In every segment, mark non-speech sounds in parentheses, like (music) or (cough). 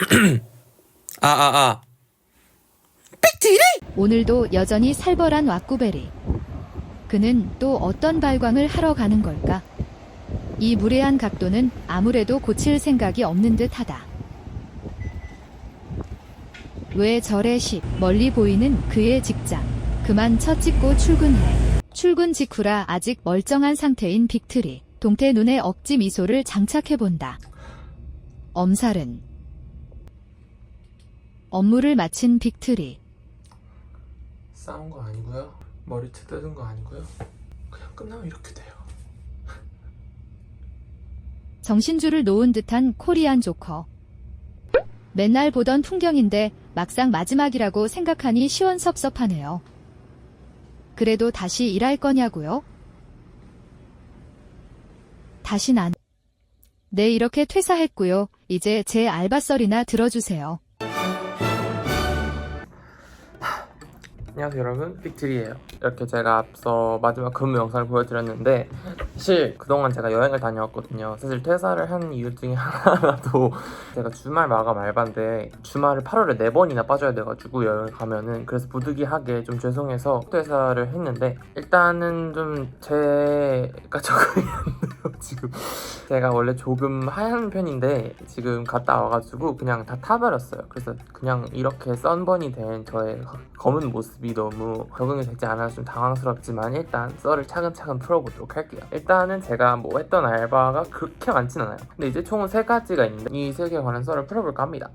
(clears throat) 아, 아, 아. 오늘도 여전히 살벌한 왁구베리. 그는 또 어떤 발광을 하러 가는 걸까? 이 무례한 각도는 아무래도 고칠 생각이 없는 듯하다. 왜 저래 시 멀리 보이는 그의 직장. 그만 첫 찍고 출근해. 출근 직후라 아직 멀쩡한 상태인 빅트리. 동태 눈에 억지 미소를 장착해본다. 엄살은 업무를 마친 빅트리. 싸운 거 아니고요. 머리채 뜯은 거 아니고요. 그냥 끝나면 이렇게 돼요. 정신줄을 놓은 듯한 코리안 조커. 맨날 보던 풍경인데 막상 마지막이라고 생각하니 시원섭섭하네요. 그래도 다시 일할 거냐고요? 다신 안. 네, 이렇게 퇴사했고요. 이제 제 알바썰이나 들어주세요. 안녕하세요 여러분. 빅트리예요. 이렇게 제가 앞서 마지막 근무 영상을 보여드렸는데 사실 그동안 제가 여행을 다녀왔거든요. 사실 퇴사를 한 이유 중에 (laughs) 하나도 제가 주말 마감 알바인데 주말을 8월에 4번이나 빠져야 돼가지고 여행을 가면은 그래서 부득이하게 좀 죄송해서 퇴사를 했는데 일단은 좀 제가 (laughs) 적응이 안 지금 제가 원래 조금 하얀 편인데 지금 갔다 와가지고 그냥 다 타버렸어요 그래서 그냥 이렇게 썬번이 된 저의 검은 모습이 너무 적응이 되지 않아서 좀 당황스럽지만 일단 썰을 차근차근 풀어보도록 할게요. 일단은 제가 뭐 했던 알바가 그렇게 많진 않아요. 근데 이제 총 세 가지가 있는데 이 세 개에 관한 썰을 풀어볼까 합니다.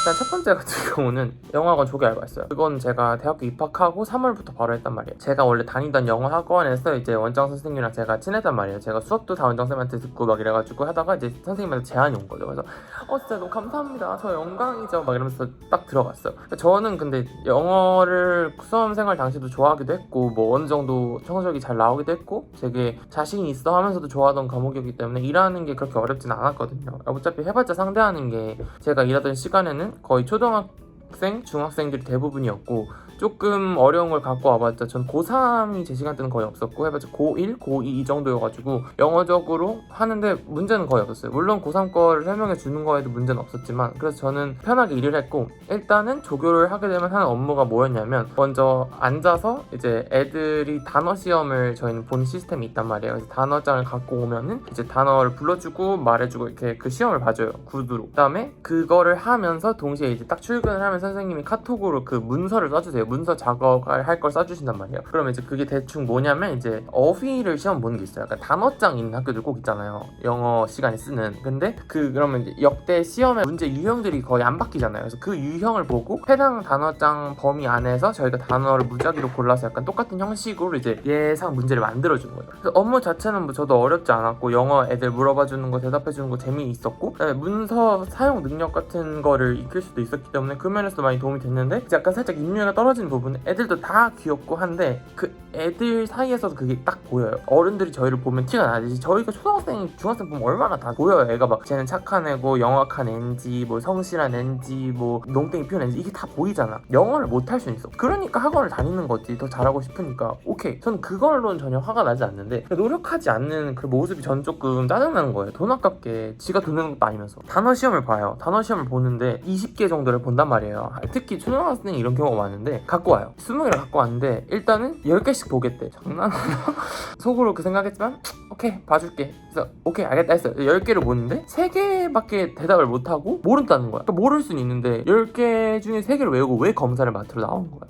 네, 일단 첫 번째 같은 (laughs) 경우는 영어학원 조교 알바였어요. 그건 제가 대학교 입학하고 3월부터 바로 했단 말이에요. 제가 원래 다니던 영어 학원에서 이제 원장 선생님이랑 제가 친했단 말이에요. 제가 수업도 다 원장 선생님한테 듣고 막 이래가지고 하다가 이제 선생님한테 제안이 온 거죠. 그래서 어 진짜 너무 감사합니다. 저 영광이죠. 막 이러면서 딱 들어갔어요. 저는 근데 영어를 수험 생활 당시도 좋아하기도 했고 뭐 어느 정도 성적이 잘 나오기도 했고 되게 자신이 있어 하면서도 좋아하던 과목이었기 때문에 일하는 게 그렇게 어렵진 않았거든요. 어차피 해봤자 상대하는 게 제가 일하던 시간에는 거의 초등학생, 중학생들이 대부분이었고 조금 어려운 걸 갖고 와봤자 전 고3이 제 시간 때는 거의 없었고 해봤자 고1, 고2 이 정도여가지고 영어적으로 하는데 문제는 거의 없었어요. 물론 고3 거를 설명해 주는 거에도 문제는 없었지만 그래서 저는 편하게 일을 했고 일단은 조교를 하게 되면 하는 업무가 뭐였냐면 먼저 앉아서 이제 애들이 단어 시험을 저희는 본 시스템이 있단 말이에요. 그래서 단어장을 갖고 오면은 이제 단어를 불러주고 말해주고 이렇게 그 시험을 봐줘요. 구두로. 그다음에 그거를 하면서 동시에 이제 딱 출근을 하면 선생님이 카톡으로 그 문서를 써주세요. 문서 작업을 할걸 써주신단 말이에요. 그러면 이제 그게 대충 뭐냐면 이제 어휘를 시험 보는 게 있어요. 약간 단어장 있는 학교들 꼭 있잖아요. 영어 시간에 쓰는. 근데 그 그러면 이제 역대 시험의 문제 유형들이 거의 안 바뀌잖아요. 그래서 그 유형을 보고 해당 단어장 범위 안에서 저희가 단어를 무작위로 골라서 약간 똑같은 형식으로 이제 예상 문제를 만들어 주는 거예요. 그래서 업무 자체는 뭐 저도 어렵지 않았고 영어 애들 물어봐 주는 거 대답해 주는 거 재미있었고 그다음에 문서 사용 능력 같은 거를 익힐 수도 있었기 때문에 그 면에서 많이 도움이 됐는데 약간 살짝 인류가 떨어지 는 부분은 애들도 다 귀엽고 한데 그 애들 사이에서도 그게 딱 보여요. 어른들이 저희를 보면 티가 나지. 저희가 초등학생, 중학생 보면 얼마나 다 보여요. 애가 막 쟤는 착한 애고 영악한 애인지 뭐 성실한 애인지 뭐 농땡이 피운 애인지 이게 다 보이잖아. 영어를 못 할수 있어. 그러니까 학원을 다니는 거지. 더 잘하고 싶으니까. 오케이. 전 그걸로는 전혀 화가 나지 않는데 노력하지 않는 그 모습이 전 조금 짜증나는 거예요. 돈 아깝게 지가 돈 내는 것도 아니면서. 단어 시험을 봐요. 단어 시험을 보는데 20개 정도를 본단 말이에요. 특히 초등학생이 이런 경우가 많은데 갖고 와요. 20개를 갖고 왔는데 일단은 10개씩 보겠대. 장난하나? (laughs) 속으로 그 생각했지만 오케이 봐줄게. 그래서 오케이 알겠다 했어요. 10개를 보는데 3개밖에 대답을 못하고 모른다는 거야. 그러니까 모를 수는 있는데 10개 중에 3개를 외우고 왜 검사를 맡으러 나온 거야?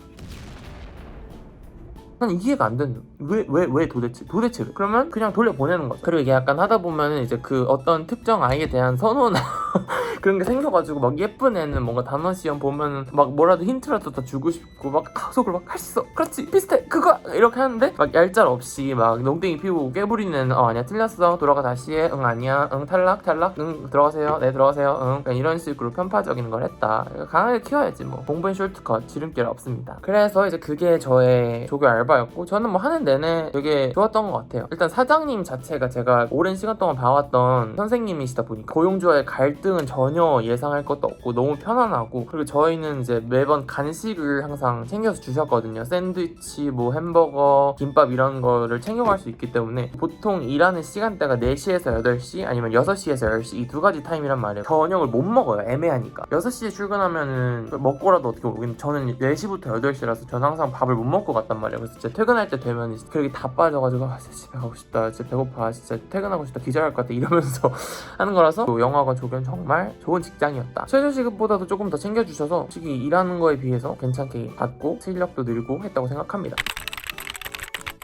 난 이해가 안 되는 왜 왜 왜 도대체 도대체 왜 그러면 그냥 돌려보내는 거죠. 그리고 이게 약간 하다 보면은 이제 그 어떤 특정 아이에 대한 선호나 (laughs) 그런 게 생겨가지고 막 예쁜 애는 뭔가 단어 시험 보면은 막 뭐라도 힌트라도 더 주고 싶고 막 아, 속으로 막할 수 있어 그렇지 비슷해 그거! 이렇게 하는데 막 얄짤 없이 막 농땡이 피우고 깨부리는 애는 어 아니야 틀렸어 돌아가 다시 해 응 아니야 응 탈락 탈락 응 들어가세요 네 들어가세요 응 그러니까 이런 식으로 편파적인 걸 했다. 강하게 키워야지 뭐. 공부엔 숄트컷 지름길 없습니다. 그래서 이제 그게 저의 조교 알바였고 저는 뭐 하는 내내 되게 좋았던 것 같아요 일단 사장님 자체가 제가 오랜 시간 동안 봐왔던 선생님이시다 보니까 고용주와의 갈등은 전혀 예상할 것도 없고 너무 편안하고 그리고 저희는 이제 매번 간식을 항상 챙겨서 주셨거든요. 샌드위치, 뭐 햄버거, 김밥 이런 거를 챙겨갈 수 있기 때문에 보통 일하는 시간대가 4시에서 8시 아니면 6시에서 10시 이 두 가지 타임이란 말이에요. 저녁을 못 먹어요. 애매하니까. 6시에 출근하면은 먹고라도 어떻게 먹겠는데 저는 4시부터 8시라서 저는 항상 밥을 못 먹고 갔단 말이에요. 그래서 퇴근할 때 되면 그렇게 다 빠져가지고 아, 진짜 집에 가고 싶다. 진짜 배고파. 진짜 퇴근하고 싶다. 기절할 것 같아. 이러면서 (laughs) 하는 거라서 또 영화관 조견 정말 좋은 직장이었다. 최저 시급보다도 조금 더 챙겨주셔서 솔직히 일하는 거에 비해서 괜찮게 받고 실력도 늘고 했다고 생각합니다.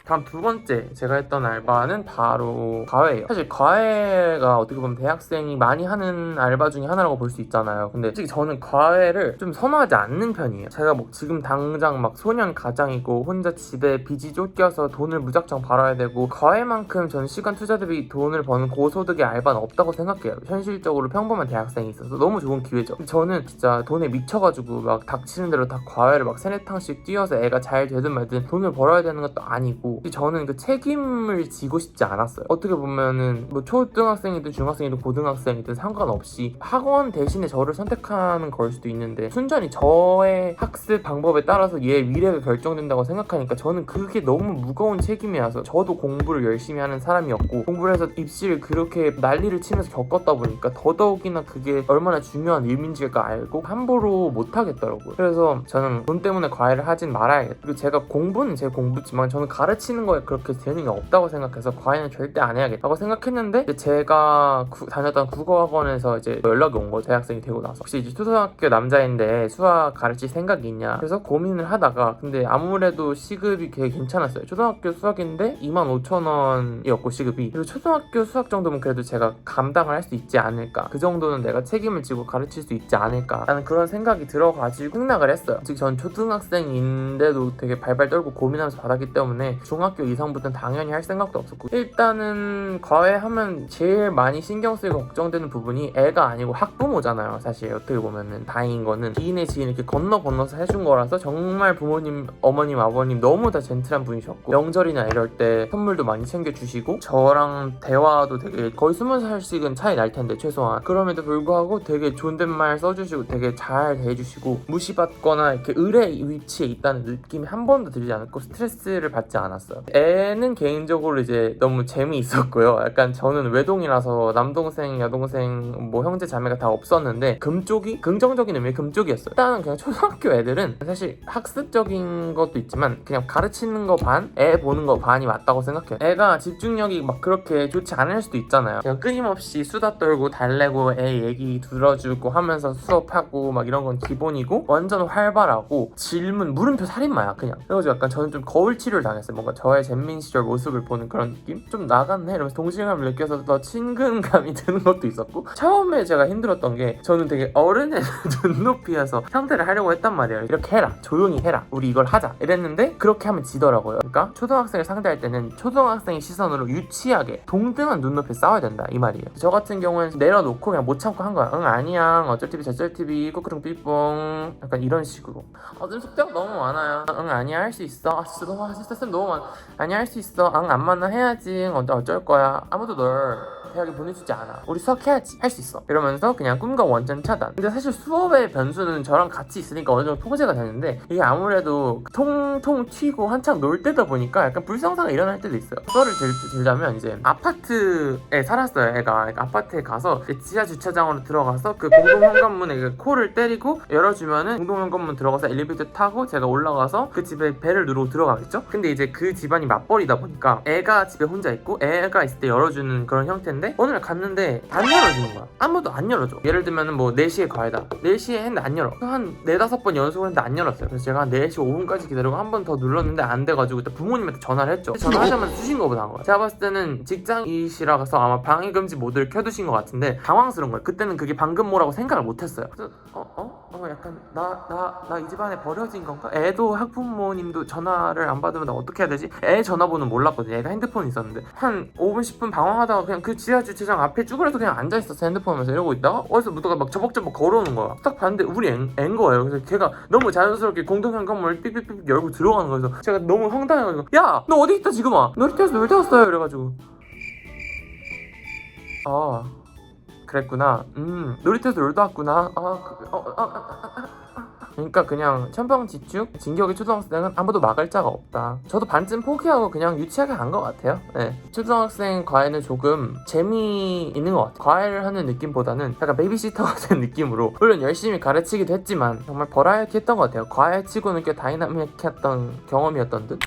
다음 두 번째 제가 했던 알바는 바로 과외예요. 사실 과외가 어떻게 보면 대학생이 많이 하는 알바 중에 하나라고 볼 수 있잖아요. 근데 솔직히 저는 과외를 좀 선호하지 않는 편이에요. 제가 뭐 지금 당장 막 소년 가장이고 혼자 집에 빚이 쫓겨서 돈을 무작정 벌어야 되고 과외만큼 저는 시간 투자 대비 돈을 버는 고소득의 알바는 없다고 생각해요. 현실적으로 평범한 대학생이 있어서 너무 좋은 기회죠. 저는 진짜 돈에 미쳐가지고 막 닥치는 대로 다 과외를 막 세네 탕씩 뛰어서 애가 잘 되든 말든 돈을 벌어야 되는 것도 아니고 저는 그 책임을 지고 싶지 않았어요. 어떻게 보면은 뭐 초등학생이든 중학생이든 고등학생이든 상관없이 학원 대신에 저를 선택하는 걸 수도 있는데 순전히 저의 학습 방법에 따라서 얘의 미래가 결정된다고 생각하니까 저는 그게 너무 무거운 책임이라서 저도 공부를 열심히 하는 사람이었고 공부를 해서 입시를 그렇게 난리를 치면서 겪었다 보니까 더더욱이나 그게 얼마나 중요한 일인지가 알고 함부로 못 하겠더라고요. 그래서 저는 돈 때문에 과외를 하진 말아야겠다. 그리고 제가 공부는 제 공부지만 저는 가르치 는 거에 그렇게 재능이 없다고 생각해서 과외는 절대 안 해야겠다고 생각했는데 제가 구- 다녔던 국어학원에서 이제 연락이 온 거예요. 대학생이 되고 나서 혹시 이제 초등학교 남자인데 수학 가르칠 생각이 있냐 그래서 고민을 하다가 근데 아무래도 시급이 되게 괜찮았어요. 초등학교 수학인데 25,000원이었고 시급이 그리고 초등학교 수학 정도면 그래도 제가 감당을 할 수 있지 않을까 그 정도는 내가 책임을 지고 가르칠 수 있지 않을까 라는 그런 생각이 들어가지고 승낙을 했어요. 즉 전 초등학생인데도 되게 발발 떨고 고민하면서 받았기 때문에 중 학교 이상부터는 당연히 할 생각도 없었고 일단은 과외하면 제일 많이 신경 쓰이고 걱정되는 부분이 애가 아니고 학부모잖아요 사실. 어떻게 보면은 다행인 거는 지인의 지인 이렇게 건너 건너서 해준 거라서 정말 부모님 어머님 아버님 너무 다 젠틀한 분이셨고 명절이나 이럴 때 선물도 많이 챙겨주시고 저랑 대화도 되게 거의 스무 살씩은 차이 날 텐데 최소한. 그럼에도 불구하고 되게 존댓말 써주시고 되게 잘 대해주시고 무시받거나 이렇게 을의 위치에 있다는 느낌이 한 번도 들지 않았고 스트레스를 받지 않았어요 애는 개인적으로 이제 너무 재미있었고요. 약간 저는 외동이라서 남동생 여동생 뭐 형제 자매가 다 없었는데 금쪽이 긍정적인 의미의 금쪽이었어요. 일단은 그냥 초등학교 애들은 사실 학습적인 것도 있지만 그냥 가르치는 거 반, 애 보는 거 반이 맞다고 생각해요. 애가 집중력이 막 그렇게 좋지 않을 수도 있잖아요. 그냥 끊임없이 수다 떨고 달래고 애 얘기 들어주고 하면서 수업하고 막 이런 건 기본이고 완전 활발하고 질문 물음표 살인마야 그냥. 그래가지고 약간 저는 좀 거울 치료를 당했어요. 뭔가 저의 잼민 시절 모습을 보는 그런 느낌? 좀 나갔네 이러면서 동질감을 느껴서 더 친근감이 (laughs) 드는 것도 있었고 처음에 제가 힘들었던 게 저는 되게 어른의 (laughs) 눈높이에서 상대를 하려고 했단 말이에요. 이렇게 해라 조용히 해라 우리 이걸 하자 이랬는데 그렇게 하면 지더라고요. 그러니까 초등학생을 상대할 때는 초등학생의 시선으로 유치하게 동등한 눈높이에 싸워야 된다 이 말이에요. 저 같은 경우는 내려놓고 그냥 못 참고 한 거야. 응 아니야. 어쩔 TV 저쩔 TV 꾸꾸릉 삐뽕. 약간 이런 식으로. 아 지금 숙제가 너무 많아요. 응 아니야. 할 수 있어. 아 진짜 너무 아, 진짜 쌤 너무 많아 아니야 할수 있어. 응안 만나 해야지. 응, 어쩔, 어쩔 거야. 아무도 널 대학에 보내주지 않아. 우리 수학해야지. 할 수 있어. 이러면서 그냥 꿈과 원전 차단. 근데 사실 수업의 변수는 저랑 같이 있으니까 어느 정도 통제가 되는데 이게 아무래도 통통 튀고 한창 놀 때다 보니까 약간 불상사가 일어날 때도 있어요. 썰을 들, 들자면 이제 아파트에 살았어요 애가. 그러니까 아파트에 가서 지하 주차장으로 들어가서 그 공동 현관문에 그 코를 때리고 열어주면은 공동 현관문 들어가서 엘리베이터 타고 제가 올라가서 그 집에 배를 누르고 들어가겠죠? 근데 이제 그 집안이 맞벌이다 보니까 애가 집에 혼자 있고 애가 있을 때 열어주는 그런 형태인데 어느 날 갔는데 안 열어주는 거야 아무도 안 열어줘 예를 들면은 뭐 4시에 과외다 4시에 했는데 안 열어 한 네다섯 번 연속을 했는데 안 열었어요 그래서 제가 한 4시 5분까지 기다리고 한 번 더 눌렀는데 안 돼가지고 일단 부모님한테 전화를 했죠 전화하자마자 수신 거보다 한 거야 제가 봤을 때는 직장이시라서 아마 방해금지 모드를 켜두신 것 같은데 당황스러운 거예요 그때는 그게 방금 뭐라고 생각을 못했어요 그래서 어? 어? 어 약간 나 나 나 이 집안에 버려진 건가? 애도 학부모님도 전화를 안 받으면 나 어떻게 해야 되지? 애 전화번호는 몰랐거든요 애가 핸드폰이 있었는데. 한 5분 10분 방황하다가 그냥 그 지하 주차장 앞에 쭈그려서 그냥 앉아 있었어 핸드폰 하면서. 이러고 있다가 어디서 누가 막 저벅저벅 걸어오는 거야. 딱 봤는데 우리 앤, 앤 거예요. 그래서 걔가 너무 자연스럽게 공동현관문을 삑삑삑 열고 들어가는 거예요. 그래서 제가 너무 황당해가지고 야! 너 어디 있다 지금 와. 놀이터에서 놀이터 왔어요. 이래가지고. 아 그랬구나. 음, 놀이터에서 놀다 왔구나. 아, 그, 어, 어, 어, 어, 어, 어. 그러니까 그냥 천방지축 진격의 초등학생은 아무도 막을 자가 없다. 저도 반쯤 포기하고 그냥 유치하게 간 것 같아요. 네. 초등학생 과외는 조금 재미 있는 것 같아요. 과외를 하는 느낌보다는 약간 베이비시터 같은 (laughs) 느낌으로 물론 열심히 가르치기도 했지만 정말 버라이어티했던 것 같아요. 과외치고는 꽤 다이나믹했던 경험이었던 듯.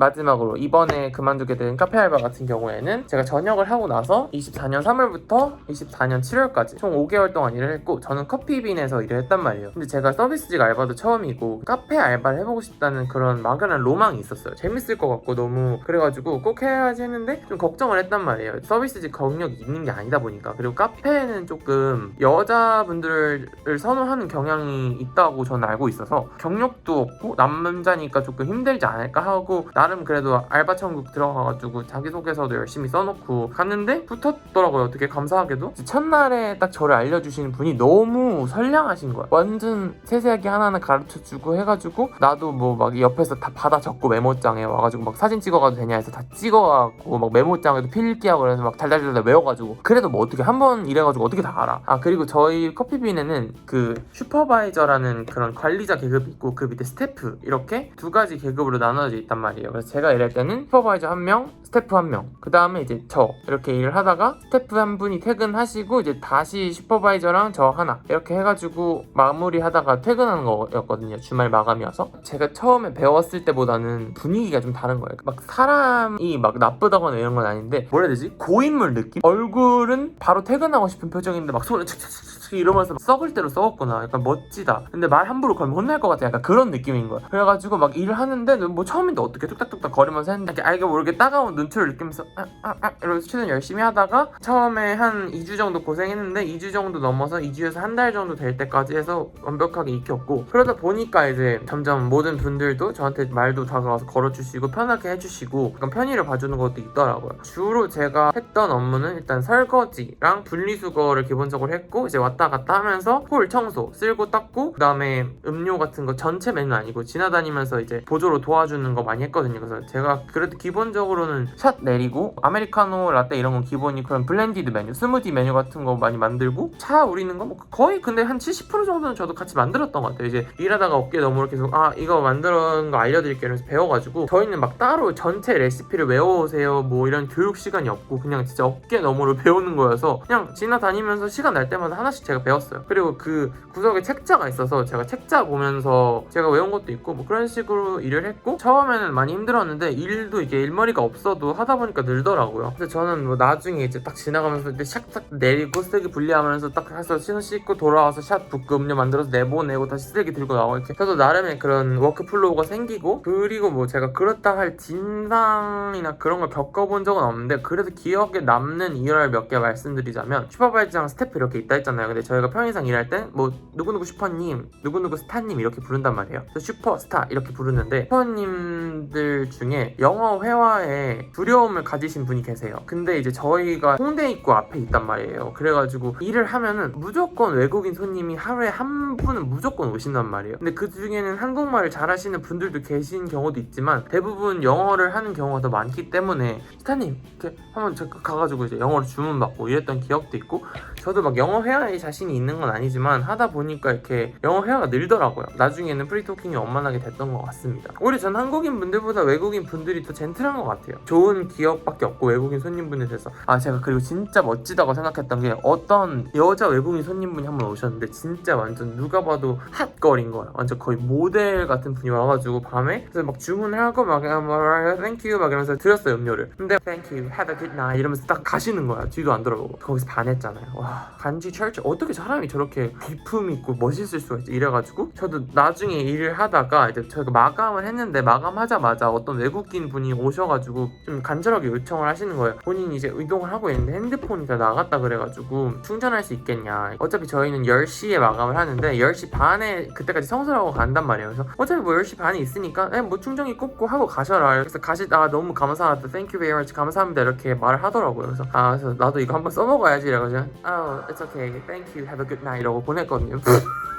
마지막으로 이번에 그만두게 된 카페 알바 같은 경우에는 제가 전역을 하고 나서 24년 3월부터 24년 7월까지 총 5개월 동안 일을 했고 저는 커피빈에서 일을 했단 말이에요. 근데 제가 서비스직 알바도 처음이고 카페 알바를 해보고 싶다는 그런 막연한 로망이 있었어요. 재밌을 것 같고 너무 그래가지고 꼭 해야지 했는데 좀 걱정을 했단 말이에요. 서비스직 경력이 있는 게 아니다 보니까. 그리고 카페는 조금 여자분들을 선호하는 경향이 있다고 저는 알고 있어서 경력도 없고 남자니까 조금 힘들지 않을까 하고 나름 그래도 알바 천국 들어가가지고 자기소개서도 열심히 써놓고 갔는데 붙었더라고요. 어떻게 감사하게도. 첫날에 딱 저를 알려주시는 분이 너무 선량하신 거야. 완전 세세하게 하나하나 가르쳐주고 해가지고 나도 뭐 막 옆에서 다 받아 적고 메모장에 와가지고 막 사진 찍어가도 되냐 해서 다 찍어갖고 막 메모장에도 필기하고 그래서 막 달달달달 외워가지고. 그래도 뭐 어떻게 한 번 이래가지고 어떻게 다 알아? 아 그리고 저희 커피빈에는 그 슈퍼바이저라는 그런 관리자 계급이 있고 그 밑에 스태프 이렇게 두 가지 계급으로 나눠져 있단 말이에요 그래서 제가 일할 때는 슈퍼바이저 한 명, 스태프 한 명, 그 다음에 이제 저 이렇게 일을 하다가 스태프 한 분이 퇴근하시고 이제 다시 슈퍼바이저랑 저 하나 이렇게 해가지고 마무리하다가 퇴근하는 거였거든요. 주말 마감이어서 제가 처음에 배웠을 때보다는 분위기가 좀 다른 거예요. 막 사람이 막 나쁘다거나 이런 건 아닌데 뭐라 해야 되지? 고인물 느낌? 얼굴은 바로 퇴근하고 싶은 표정인데 막 손을 착착착착 이러면서 막 썩을 대로 썩었구나. 약간 멋지다. 근데 말 함부로 걸면 혼날 것 같아. 약간 그런 느낌인 거야. 그래가지고 막 일을 하는데 뭐 처음인데 어떻게 뚝딱뚝딱 거리면서 했는데 알게 모르게 따가운 눈초를 느끼면서 아, 아, 아 이러면서 최선 열심히 하다가 처음에 한 2주 정도 고생했는데 2주 정도 넘어서 2주에서 한 달 정도 될 때까지 해서 완벽하게 익혔고 그러다 보니까 이제 점점 모든 분들도 저한테 말도 다가와서 걸어주시고 편하게 해주시고 약간 편의를 봐주는 것도 있더라고요. 주로 제가 했던 업무는 일단 설거지랑 분리수거를 기본적으로 했고 이제 왔다 갔다 하면서 홀 청소 쓸고 닦고 그다음에 음료 같은 거 전체 메뉴 아니고 지나다니면서 이제 보조로 도와주는 거 많이 했거든요. 그래서 제가 그래도 기본적으로는 샷 내리고 아메리카노 라떼 이런 건 기본이 그런 블렌디드 메뉴 스무디 메뉴 같은 거 많이 만들고 차 우리는 거 뭐 거의 근데 한 70% 정도는 저도 같이 만들었던 것 같아요. 이제 일하다가 어깨 너머로 계속 아 이거 만드는 거 알려드릴게요 이러면서 배워가지고 저희는 막 따로 전체 레시피를 외워오세요 뭐 이런 교육 시간이 없고 그냥 진짜 어깨 너머로 (laughs) 배우는 거여서 그냥 지나다니면서 시간 날 때마다 하나씩 제가 배웠어요. 그리고 그 구석에 책자가 있어서 제가 책자 보면서 제가 외운 것도 있고 뭐 그런 식으로 일을 했고 처음에는 많이 힘들었는데 일도 이게 일머리가 없어도 하다 보니까 늘더라고요. 근데 저는 뭐 나중에 이제 딱 지나가면서 이제 샥싹 내리고 쓰레기 분리하면서 딱 해서 신호 씻고 돌아와서 샷 붓고 음료 만들어서 내보내고 다시 쓰레기 들고 나오고 이렇게 저도 나름의 그런 워크플로우가 생기고 그리고 뭐 제가 그렇다 할 진상이나 그런 걸 겪어본 적은 없는데 그래도 기억에 남는 일화를 몇 개 말씀드리자면 슈퍼바이저랑 스태프 이렇게 있다 했잖아요. 근데 저희가 평일상 일할 때 뭐 누구누구 슈퍼님, 누구누구 스타님 이렇게 부른단 말이에요. 슈퍼스타 이렇게 부르는데 슈퍼님들 중에 영어 회화에 두려움을 가지신 분이 계세요. 근데 이제 저희가 홍대 입구 앞에 있단 말이에요. 그래가지고 일을 하면은 무조건 외국인 손님이 하루에 한 분은 무조건 오신단 말이에요. 근데 그 중에는 한국말을 잘하시는 분들도 계신 경우도 있지만 대부분 영어를 하는 경우가 더 많기 때문에 스타님 이렇게 한번 저 가가지고 이제 영어로 주문받고 이랬던 기억도 있고 저도 막 영어 회화에 자신이 있는 건 아니지만 하다 보니까 이렇게 영어 회화가 늘더라고요. 나중에는 프리토킹이 원만하게 됐던 것 같습니다. 오히려 전 한국인 분들보다 외국인 분들이 더 젠틀한 것 같아요. 좋은 기억밖에 없고 외국인 손님분에 대해서 아 제가 그리고 진짜 멋지다고 생각했던 게 어떤 여자 외국인 손님분이 한 번 오셨는데 진짜 완전 누가 봐도 핫걸인 거야. 완전 거의 모델 같은 분이 와가지고 밤에 그래서 막 주문을 하고 막 막, 땡큐 막 이러면서 드렸어요 음료를. 근데 땡큐 have a good night 이러면서 딱 가시는 거야. 뒤도 안 돌아보고 거기서 반했잖아요. 와 간지 철저 어떻게 사람이 저렇게 기품 있고 멋있을 수가 있지 이래가지고 저도 나중에 일을 하다가 이제 저희가 마감을 했는데 마감하자마자 어떤 외국인 분이 오셔가지고 좀 간절하게 요청을 하시는 거예요. 본인이 이제 이동을 하고 있는데 핸드폰이 다 나갔다 그래가지고 충전할 수 있겠냐. 어차피 저희는 10시에 마감을 하는데 10시 반에 그때까지 청소하고 간단 말이에요. 그래서 어차피 뭐 10시 반에 있으니까 에, 뭐 충전기 꼽고 하고 가셔라. 그래서 가시다가 너무 감사하다. Thank you very much. 감사합니다. 이렇게 말을 하더라고요. 그래서 아 그래서 나도 이거 한번 써먹어야지 이래가지고 Oh, it's okay. Thank you. Have a good night. 이러고 보냈거든요. (laughs)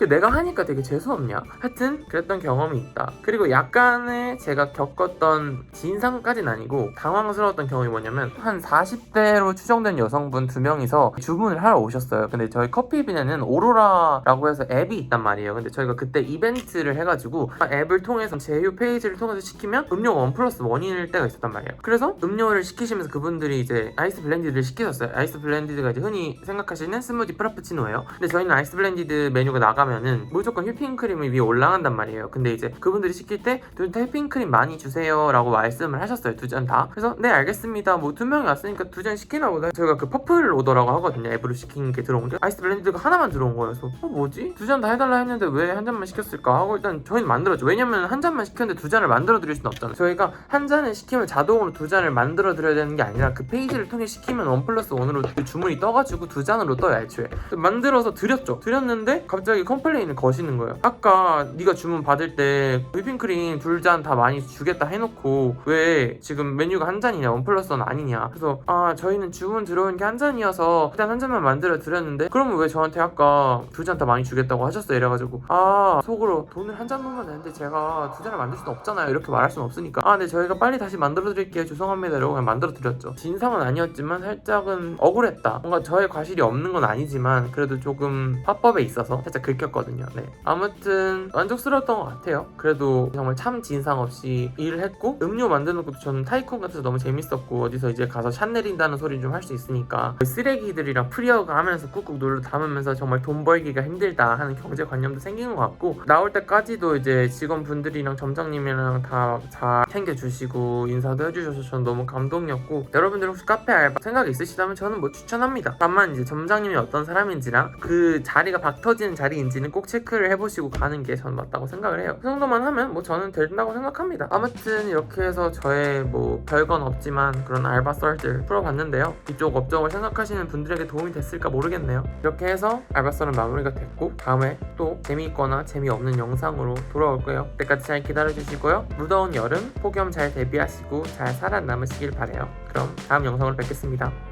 근데 내가 하니까 되게 재수없냐? 하여튼 그랬던 경험이 있다. 그리고 약간의 제가 겪었던 진상까지는 아니고 당황스러웠던 경험이 뭐냐면 한 40대로 추정된 여성분 두 명이서 주문을 하러 오셨어요. 근데 저희 커피빈에는 오로라라고 해서 앱이 있단 말이에요. 근데 저희가 그때 이벤트를 해가지고 앱을 통해서 제휴 페이지를 통해서 시키면 음료 원 플러스 원일 때가 있었단 말이에요. 그래서 음료를 시키시면서 그분들이 이제 아이스 블렌디드를 시키셨어요. 아이스 블렌디드가 이제 흔히 생각하시는 스무디 프라푸치노예요. 근데 저희는 아이스 블렌디드 메뉴가 나가면 은 무조건 휘핑크림이 위에 올라간단 말이에요. 근데 이제 그분들이 시킬 때두잔 휘핑크림 많이 주세요라고 말씀을 하셨어요. 두 잔 다. 그래서 네 알겠습니다. 뭐 두 명이 왔으니까 두 잔 시키나 보다. 저희가 그 퍼플 오더라고 하거든요. 앱으로 시킨 게 들어온 게 아이스 블렌디드가 하나만 들어온. 그래서 어 뭐지? 두 잔 다 해달라 했는데 왜 한 잔만 시켰을까 하고 일단 저희는 만들었죠. 왜냐면 한 잔만 시켰는데 두 잔을 만들어 드릴 수는 없잖아요. 저희가 한 잔을 시키면 자동으로 두 잔을 만들어 드려야 되는 게 아니라 그 페이지를 통해 시키면 원 플러스 원으로 그 주문이 떠가지고 두 잔으로 떠요 애초에. 만들어서 드렸죠. 드렸는데 갑자기 컴 플레인을 거시는 거예요. 아까 네가 주문 받을 때 휘핑크림 둘 잔 다 많이 주겠다 해놓고 왜 지금 메뉴가 한 잔이냐 원 플러스 원 아니냐. 그래서 아 저희는 주문 들어온 게 한 잔이어서 일단 한 잔만 만들어 드렸는데 그러면 왜 저한테 아까 두잔다 많이 주겠다고 하셨어요? 이래가지고 아 속으로 돈을 한잔 넣으면 되는데 제가 두 잔을 만들 수는 없잖아요. 이렇게 말할 수는 없으니까. 아네 저희가 빨리 다시 만들어 드릴게요. 죄송합니다. 이러고 그냥 만들어 드렸죠. 진상은 아니었지만 살짝은 억울했다. 뭔가 저의 과실이 없는 건 아니지만 그래도 조금 화법에 있어서 살짝 긁 혔거든요. 네. 아무튼 만족스러웠던 것 같아요. 그래도 정말 참 진상 없이 일을 했고 음료 만드는 것도 저는 타이쿤 같아서 너무 재밌었고 어디서 이제 가서 샷 내린다는 소리 좀할 수 있으니까 그 쓰레기들이랑 프리어가 하면서 꾹꾹 눌러 담으면서 정말 돈 벌기가 힘들다 하는 경제관념도 생긴 것 같고 나올 때까지도 이제 직원분들이랑 점장님이랑 다 잘 챙겨주시고 인사도 해주셔서 저는 너무 감동이었고 여러분들 혹시 카페 알바 생각이 있으시다면 저는 뭐 추천합니다. 다만 이제 점장님이 어떤 사람인지랑 그 자리가 박 터지는 자리인 지는 꼭 체크를 해보시고 가는 게 저는 맞다고 생각을 해요. 그 정도만 하면 뭐 저는 된다고 생각합니다. 아무튼 이렇게 해서 저의 뭐 별건 없지만 그런 알바 썰들 풀어봤는데요. 이쪽 업종을 생각하시는 분들에게 도움이 됐을까 모르겠네요. 이렇게 해서 알바 썰은 마무리가 됐고 다음에 또 재미있거나 재미없는 영상으로 돌아올 거예요. 그때까지 잘 기다려주시고요. 무더운 여름 폭염 잘 대비하시고 잘 살아남으시길 바래요. 그럼 다음 영상으로 뵙겠습니다